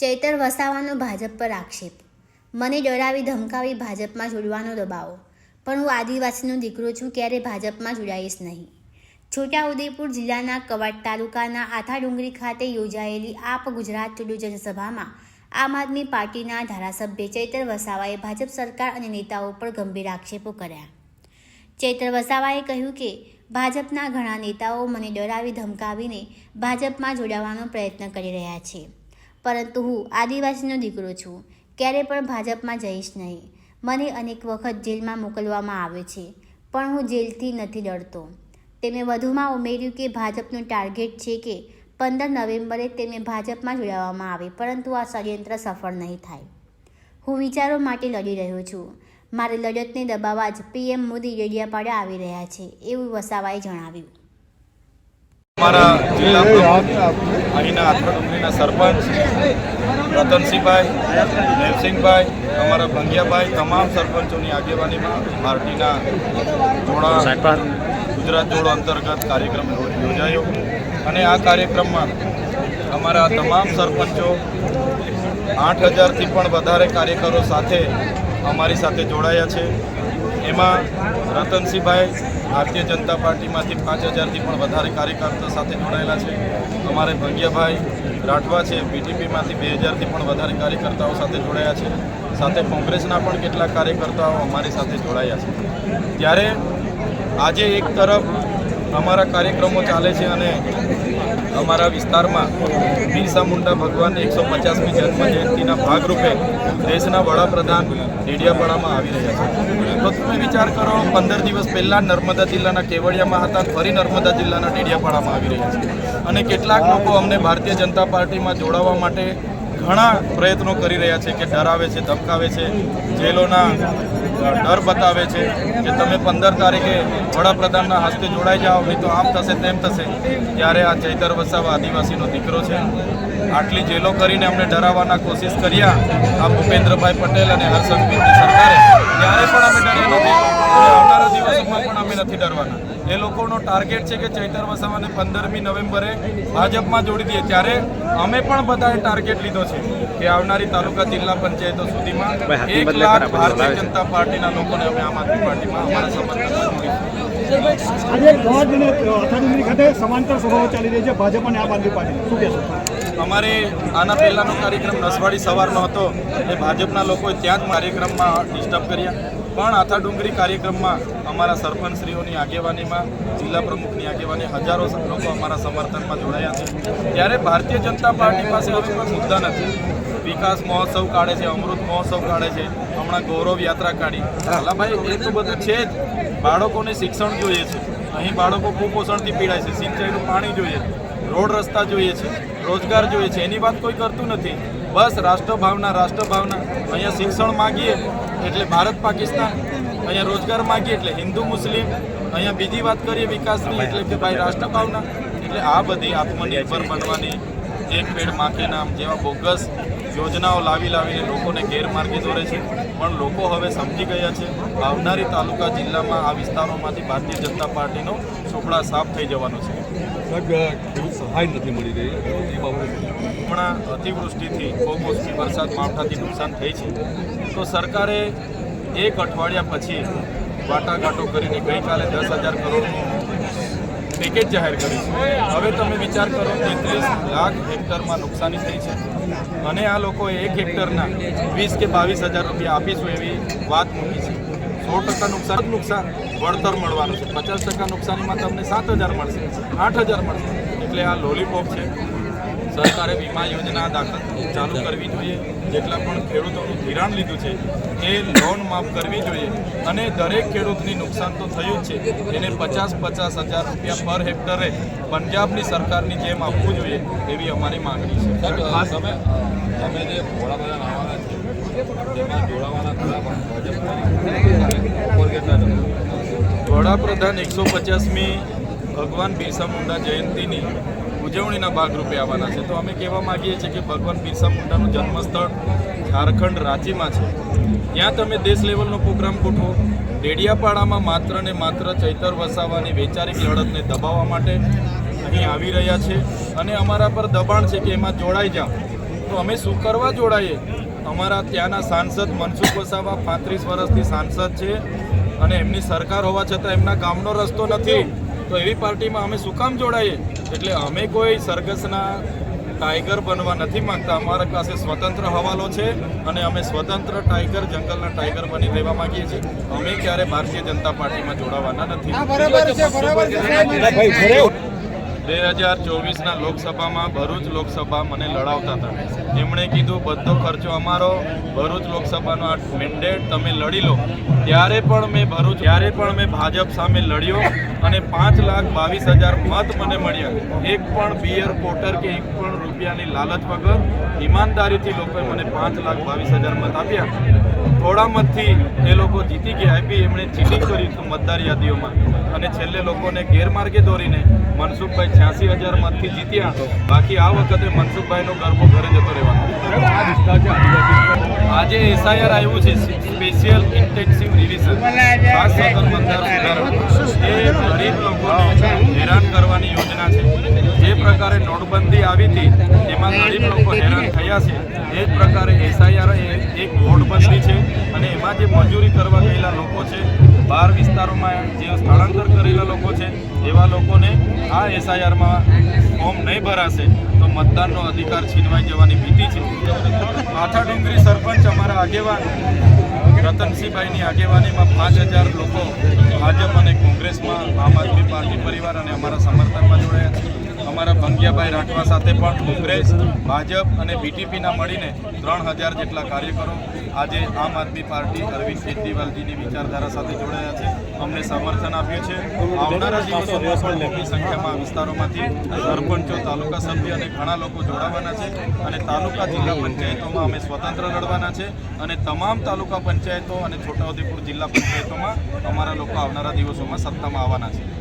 ચૈતર વસાવાનો ભાજપ પર આક્ષેપ. મને ડરાવી ધમકાવી ભાજપમાં જોડવાનો દબાવો. પણ હું આદિવાસીનો દીકરો છું, ક્યારે ભાજપમાં જોડાઈશ નહીં. છોટાઉદેપુર જિલ્લાના કવાટ તાલુકાના આથાડુંગરી ખાતે યોજાયેલી આપ ગુજરાત ચૂંટણી જનસભામાં આમ આદમી પાર્ટીના ધારાસભ્ય ચૈતર વસાવાએ ભાજપ સરકાર અને નેતાઓ પર ગંભીર આક્ષેપો કર્યા. ચૈત્ર વસાવાએ કહ્યું કે, ભાજપના ઘણા નેતાઓ મને ડરાવી ધમકાવીને ભાજપમાં જોડાવાનો પ્રયત્ન કરી રહ્યા છે. પરંતુ હું આદિવાસીનો દીકરો છું. ક્યારે પણ ભાજપમાં જઈશ નહીં. મને અનેક વખત જેલમાં મોકલવામાં આવે છે, પણ હું જેલથી નથી ડરતો. તેમણે વધુમાં ઉમેર્યું કે ભાજપનું ટાર્ગેટ છે કે પંદર નવેમ્બરે તેમને ભાજપમાં જોડાવવામાં આવે, પરંતુ આ ષડયંત્ર સફળ નહીં થાય. હું વિચારો માટે લડી રહ્યો છું. મારી લડતને દબાવવા જ પીએમ મોદી રેડિયાપાડા આવી રહ્યા છે, એવું વસાવાએ જણાવ્યું. અમારા જિલ્લા અહીંના અહીંના આથડુંગરીના સરપંચ રતનસિંહભાઈ દેવસિંહભાઈ અમારા ભંગિયાભાઈ, તમામ સરપંચોની આગેવાનીમાં પાર્ટીના જોડા ગુજરાત જોડો અંતર્ગત કાર્યક્રમ યોજાયો. અને આ કાર્યક્રમમાં અમારા તમામ સરપંચો આઠ હજારથી પણ વધારે કાર્યકરો સાથે અમારી સાથે જોડાયા છે. એમાં રતનસિંહભાઈ ભારતીય જનતા પાર્ટીમાંથી પાંચ હજારથી પણ વધારે કાર્યકર્તા સાથે જોડાયેલા છે. અમારે ભંગિયાભાઈ રાઠવા છે બીટીપીમાંથી બે હજારથી પણ વધારે કાર્યકર્તાઓ સાથે જોડાયા છે. સાથે કોંગ્રેસના પણ કેટલાક કાર્યકર્તાઓ અમારી સાથે જોડાયા છે. ત્યારે આજે એક તરફ અમારા કાર્યક્રમો ચાલે છે અને અમારા વિસ્તારમાં બિરસા મુંડા ભગવાનની એકસો પચાસમી જન્મ જયંતિના ભાગરૂપે દેશના વડાપ્રધાન ડેડિયાપાડામાં આવી રહ્યા છે. તો તમે વિચાર કરો, પંદર દિવસ પહેલાં નર્મદા જિલ્લાના કેવડિયામાં હતા ફરી નર્મદા જિલ્લાના ડેડિયાપાડામાં આવી રહ્યા છે. અને કેટલાક લોકો અમને ભારતીય જનતા પાર્ટીમાં જોડાવા માટે ઘણા પ્રયત્નો કરી રહ્યા છે કે ડરાવે છે, ધમકાવે છે, જેલોના ડર બતાવે છે કે તમે પંદર તારીખે વડાપ્રધાનના હસ્તે જોડાઈ જાઓ, નહીં તો આમ થશે, તેમ થશે. ત્યારે આ ચૈતર વસાવા આદિવાસીનો દીકરો છે. આટલી જેલો કરીને અમને ડરાવવાના કોશિશ કર્યા. આ ભૂપેન્દ્રભાઈ પટેલ અને હર્ષદ સરકારે. ત્યારે પણ અમે ડર્યા નથી. આવનારા દિવસોમાં પણ અમે નથી ડરવાના. એ લોકોનો ટાર્ગેટ છે કે ચૈતર વસાવાને પંદરમી નવેમ્બરે ભાજપમાં જોડી દઈએ. ત્યારે અમે પણ બધાએ ટાર્ગેટ લીધો છે કે આવનારી તાલુકા જિલ્લા પંચાયતો સુધીમાં એક લાખ ભારતીય જનતા પાર્ટીના લોકોને અમે આમ આદમી પાર્ટીમાં અમારા સમર્થનમાં આજે ગોવાડ ખાતે સમાંતર સભાઓ ચાલી રહી છે ભાજપ અને આમ આદમી પાર્ટી. શું કહેશો? અમારે આના પહેલાંનો કાર્યક્રમ નસવાડી સવારનો હતો. એ ભાજપના લોકોએ ત્યાં જ કાર્યક્રમમાં ડિસ્ટર્બ કર્યા. પણ આથા ડુંગરી કાર્યક્રમમાં અમારા સરપંચશ્રીઓની આગેવાનીમાં, જિલ્લા પ્રમુખની આગેવાની હજારો લોકો અમારા સમર્થનમાં જોડાયા છે. ત્યારે ભારતીય જનતા પાર્ટી પાસે હવે કોઈ મુદ્દા નથી. વિકાસ મહોત્સવ કાઢે છે, અમૃત મહોત્સવ કાઢે છે, હમણાં ગૌરવ યાત્રા કાઢી. અલા ભાઈ એ તો બધું છે જ. બાળકોને શિક્ષણ જોઈએ છે. અહીં બાળકો કુપોષણથી પીડાય છે, સિંચાઈનું પાણી જોઈએ રોડ રસ્તા જોઈએ છે, રોજગાર જોઈએ છે. એની વાત કોઈ કરતું નથી. બસ રાષ્ટ્રભાવના રાષ્ટ્રભાવના. અહીંયા શિક્ષણ માગીએ, એટલે ભારત પાકિસ્તાન અહીંયા રોજગાર માગીએ એટલે હિન્દુ મુસ્લિમ અહીંયા બીજી વાત કરીએ વિકાસની એટલે કે ભાઈ રાષ્ટ્રભાવના એટલે આ બધી આત્મનિર્ભર બનવાની એક પેડ માખે નામ જેવા બોગસ યોજનાઓ લાવી લાવીને લોકોને ગેરમાર્ગે દોરે છે. પણ લોકો હવે સમજી ગયા છે આવનારી તાલુકા જિલ્લામાં આ વિસ્તારોમાંથી ભારતીય જનતા પાર્ટીનો ચોપડા સાફ થઈ જવાનો છે. સહાય નથી મળી રહી? એ બાબતે? હમણાં અતિવૃષ્ટિથી કમોસમી વરસાદ માવઠાથી નુકસાન થઈ છે. તો સરકારે એક અઠવાડિયા પછી વાટાઘાટો કરીને ગઈકાલે દસ હજાર કરોડનું પેકેજ જાહેર કર્યું છે. હવે તમે વિચાર કરો, તેત્રીસ લાખ હેક્ટરમાં નુકસાની થઈ છે. અને આ લોકોએ એક હેક્ટરના વીસ કે બાવીસ હજાર રૂપિયા આપીશું એવી વાત મૂકી છે. સો ટકા નુકસાન નુકસાન વળતર મળવાનું છે. પચાસ ટકા નુકસાનીમાં તમને સાત હજાર મળશે, આઠ હજાર મળશે. એટલે આ લોલીપોપ છે. સરકારે વીમા યોજના દાખલ ચાલુ કરવી જોઈએ. જેટલા પણ ખેડૂતોનું ધિરાણ લીધું છે એ લોન માફ કરવી જોઈએ. અને દરેક ખેડૂતની નુકસાન તો થયું જ છે. એને પચાસ પચાસ હજાર રૂપિયા પર હેક્ટરે પંજાબની સરકારની જેમ આપવું જોઈએ એવી અમારી માંગણી છે. તમે તમે જે વડાપ્રધાન આવવાના છે તેમાં જોડાવાના ખરા પણ ભાજપ ઓફર કેટલા જણા વડાપ્રધાન એકસો પચાસમી ભગવાન બિરસા મુંડા જયંતિની ઉજવણીના ભાગરૂપે આવવાના છે. તો અમે કહેવા માગીએ છીએ કે ભગવાન બિરસા મુંડાનું જન્મસ્થળ ઝારખંડ રાંચીમાં છે. ત્યાં તમે દેશ લેવલનો પ્રોગ્રામ ગોઠવો. ડેડિયાપાડામાં માત્ર ને માત્ર ચૈતર વસાવાની વૈચારિક લડતને દબાવવા માટે અહીં આવી રહ્યા છે. અને અમારા પર દબાણ છે કે એમાં જોડાઈ જાઓ. તો અમે શું કરવા જોડાઈએ? અમારા ત્યાંના સાંસદ મનસુખ વસાવા પાંત્રીસ વર્ષથી સાંસદ છે અને એમની સરકાર હોવા છતાં એમના ગામનો રસ્તો નથી. તો એવી પાર્ટીમાં અમે શું કામ જોડાઈએ? એટલે અમે કોઈ સરઘસના ટાઈગર બનવા નથી માંગતા. અમારા પાસે સ્વતંત્ર હવાલો છે અને અમે સ્વતંત્ર ટાઈગર જંગલના ટાઈગર બની રહેવા માંગીએ છીએ. અમે ક્યારે ભારતીય જનતા પાર્ટીમાં જોડાવાના નથી. બે હજાર ચોવીસના લોકસભામાં ભરૂચ લોકસભા મને લડાવતા હતા. એમણે કીધું, બધો ખર્ચો અમારો, ભરૂચ લોકસભાનો આ મેન્ડેટ તમે લડી લો. ત્યારે પણ મેં ભરૂચ, ત્યારે પણ મેં ભાજપ સામે લડ્યો અને પાંચ લાખ બાવીસ હજાર મત મને મળ્યા. એક પણ બિયર પોટર કે એક પણ રૂપિયાની લાલચ વગર ઈમાનદારીથી લોકોએ મને પાંચ લાખ બાવીસ હજાર મત આપ્યા. થોડા મતથી એ લોકો જીતી ગયા આપી એમણે ચીટિંગ હતું મતદાર યાદીઓમાં. અને છેલ્લે લોકોને ગેરમાર્ગે દોરીને મનસુખભાઈ છ્યાસી હજાર મતથી જીત્યા. બાકી આ વખતે મનસુખભાઈનો ગરબો ઘરે જતો રહેવાનો. આજે એસઆઈઆર આવ્યું છે સ્પેશિયલ ઇન્ટેન્સિવ રિવિઝન. ખાસ મતદાર એ ગરીબ હેરાન કરવાની યોજના છે. જે પ્રકારે નોટબંધી આવી હતી, એમાં ગરીબ લોકો હેરાન થયા છે. એ જ પ્રકારે એસઆઈઆર એક નોટબંધી છે અને એમાં જે મજૂરી કરવા ગયેલા લોકો છે, બહાર વિસ્તારોમાં જે સ્થળાંતર કરેલા લોકો છે, એવા લોકોને આ એસઆઈઆરમાં ફોર્મ નહીં ભરાશે તો મતદાનનો અધિકાર છીનવાઈ જવાની ભીતિ છે. માથા ડુંગરી સરપંચ અમારા આગેવાન રતનસિંહભાઈની આગેવાનીમાં પાંચ હજાર લોકો ભાજપ અને કોંગ્રેસમાં આમ આદમી પાર્ટી પરિવાર અને અમારા સમર્થનમાં જોડાયા છે. અમારા ભંગિયાભાઈ રાઠવા સાથે પણ કોંગ્રેસ, ભાજપ અને બીટીપીના મળીને ત્રણ હજાર જેટલા કાર્યકરો આજે આમ આદમી પાર્ટી અરવિંદ કેજરીવાલજીની વિચારધારા સાથે જોડાયા છે. અમને સમર્થન આપ્યું છે. આવનારા દિવસોમાં મોટી સંખ્યામાં આ વિસ્તારોમાંથી સરપંચો તાલુકા સભ્ય અને ઘણા લોકો જોડાવાના છે અને તાલુકા જિલ્લા પંચાયતોમાં અમે સ્વતંત્ર લડવાના છે અને તમામ તાલુકા પંચાયતો અને છોટાઉદેપુર જિલ્લા પંચાયતોમાં અમારા લોકો આવનારા દિવસોમાં સત્તામાં આવવાના છે.